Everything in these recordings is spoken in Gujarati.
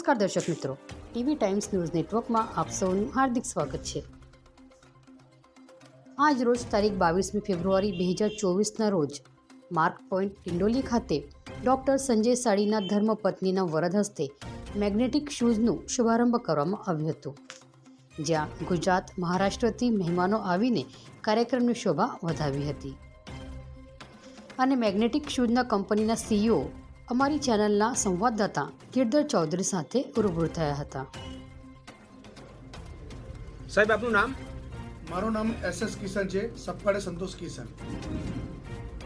દર્શક મિત્રો. ટીવી ટાઈમ્સ ન્યૂઝ નેટવર્કમાં આપ સૌનું હાર્દિક સ્વાગત છે. આજ રોજ તારીખ બાવીસમી ફેબ્રુઆરી બે હજાર ચોવીસના રોજ માર્ક પોઈન્ટ ટિંડોલી ખાતે ડૉક્ટર સંજય સાડીના ધર્મપત્નીના વરદ હસ્તે મેગ્નેટિક શૂઝનું શુભારંભ કરવામાં આવ્યું હતું. જ્યાં ગુજરાત મહારાષ્ટ્રથી મહેમાનો આવીને કાર્યક્રમની શોભા વધાવી હતી. અને મેગ્નેટિક શૂઝના કંપનીના સીઈઓ અમારી ચેનલના સંવાદદાતા ગિરધર ચૌધરી સાથે રૂબરૂ થયા હતા. સાહેબ આપનું નામ? મારું નામ એસ એસ કિશન છે. સપકાળે સંતોષ કિશન.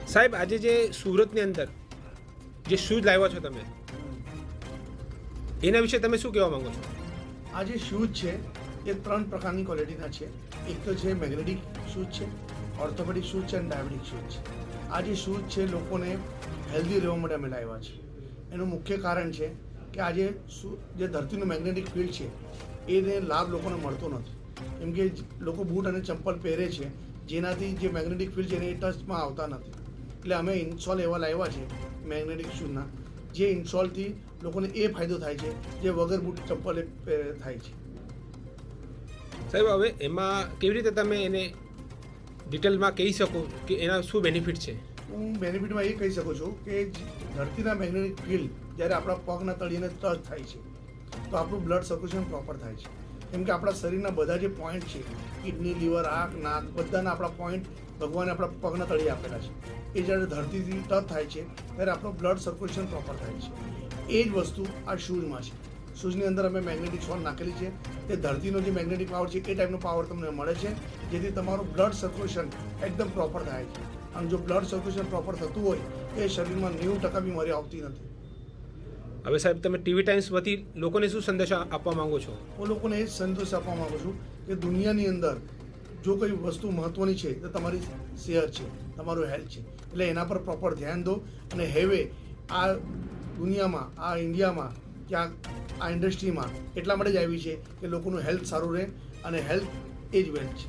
સાહેબ આજે જે સુરતની અંદર જે શૂઝ લાવ્યા છો તમે એના વિશે તમે શું કહેવા માંગો છો? આ જે શૂઝ છે એ ત્રણ પ્રકારની ક્વોલિટીના છે. એક તો છે મેગ્નેટિક શૂઝ છે ઓર્થોપેડિક શૂઝ છે અને ડાયાબિટીક શૂઝ છે. આ જે શૂઝ છે લોકોને હેલ્ધી રહેવા માટે અમે લાવ્યા છે. એનું મુખ્ય કારણ છે કે આજે શું જે ધરતીનું મેગ્નેટિક ફિલ્ડ છે, એને લાભ લોકોને મળતો નથી. કેમ કે લોકો બૂટ અને ચંપલ પહેરે છે, જેનાથી જે મેગ્નેટિક ફિલ્ડ છે એ ટચમાં આવતા નથી. એટલે અમે ઇન્સોલ એવા લાવ્યા છે મેગ્નેટિક શૂઝના જે ઇન્સોલથી લોકોને એ ફાયદો થાય છે, જે વગર બૂટ, ચંપલ થાય છે. સાહેબ, હવે એમાં કેવી રીતે તમે એને ડિટેલમાં કહી શકો કે એના શું બેનિફિટ છે? હું બેનિફિટમાં એ કહી શકું છું કે ધરતીના મેગ્નેટિક ફિલ્ડ જ્યારે આપણા પગના તળીને ટચ થાય છે, તો આપણું બ્લડ સર્ક્યુલેશન પ્રોપર થાય છે. કેમ કે આપણા શરીરના બધા જે પોઈન્ટ છે કિડની લીવર આંખ, નાક, બધાના આપણા પોઈન્ટ ભગવાને આપણા પગના તળિયે આપેલા છે. એ જ્યારે ધરતીથી ટચ થાય છે, ત્યારે આપણું બ્લડ સર્ક્યુલેશન પ્રોપર થાય છે. એ જ વસ્તુ આ શૂઝમાં છે. શૂઝની અંદર અમે મેગ્નેટિક સોલ નાખેલી છે. તે ધરતીનો જે મેગ્નેટિક પાવર છે, એ ટાઈપનો પાવર તમને મળે છે, જેથી તમારું બ્લડ સર્ક્યુલેશન એકદમ પ્રોપર થાય છે. અને જો બ્લડ સર્ક્યુલેશન પ્રોપર થતું હોય એ શરીરમાં નેવું ટકા બીમારી આવતી નથી. હવે સાહેબ તમે ટીવી ટાઈમ્સ વતી લોકોને શું સંદેશ આપવા માંગો છો? હું લોકોને એ જ સંતોષ આપવા માગું છું કે દુનિયાની અંદર જો કોઈ વસ્તુ મહત્ત્વની છે તો તમારી સેહત છે તમારું હેલ્થ છે એટલે એના પર પ્રોપર ધ્યાન દો અને હેવે આ દુનિયામાં આ ઇન્ડિયામાં ક્યાં આ ઇન્ડસ્ટ્રીમાં એટલા માટે જ આવી છે કે લોકોનું હેલ્થ સારું રહે અને હેલ્થ એ જ વેલ્થ છે.